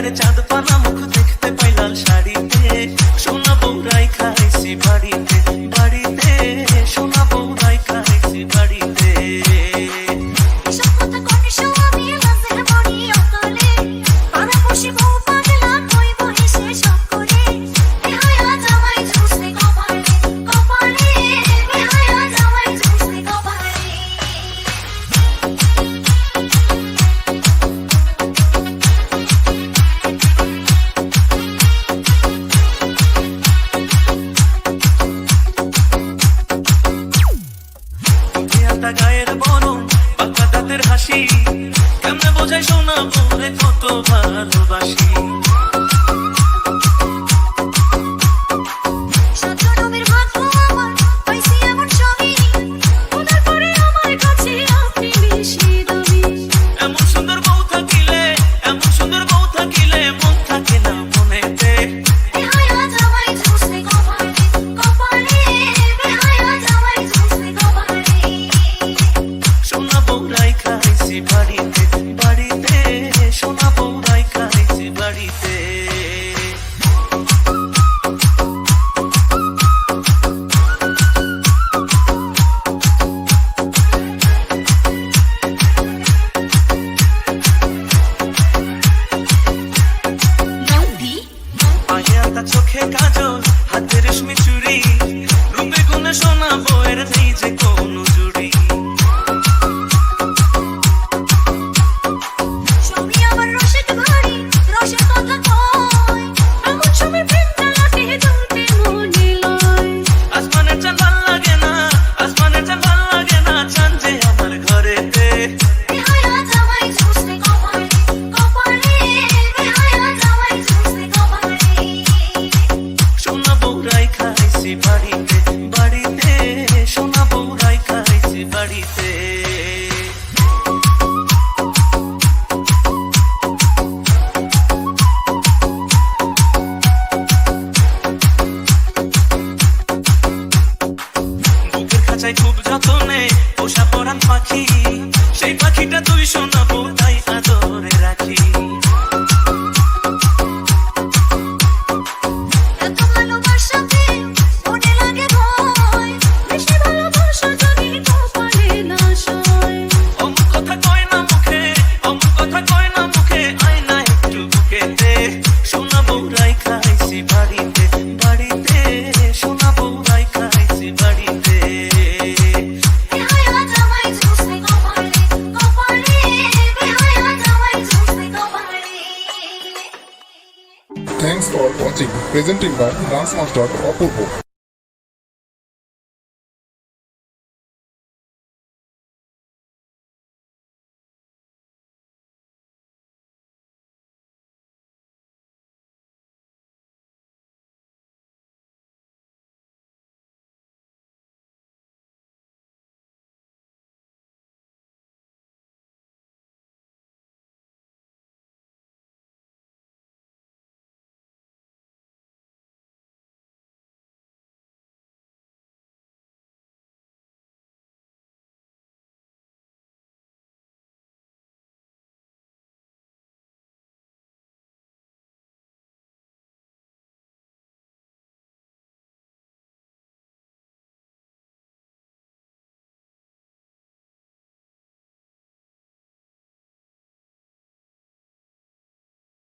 Pra tua namorada হাসি কেমনে বোঝাই শোনা বলে কত ভালোবাসি। সাদা চোখে কাজল হাতে রেশমি চুরি। রুমে গুনে সোনা বয়ের নিজে কোনো রাইখাইছি বাড়িতে বাড়িতে সোনা বউ রাইখাইছি বাড়িতে। খুব যতনে পোষা পরান পাখি, সেই পাখিটা তুই শোনাবো Presenting Thanks by Dance Master Apurbo.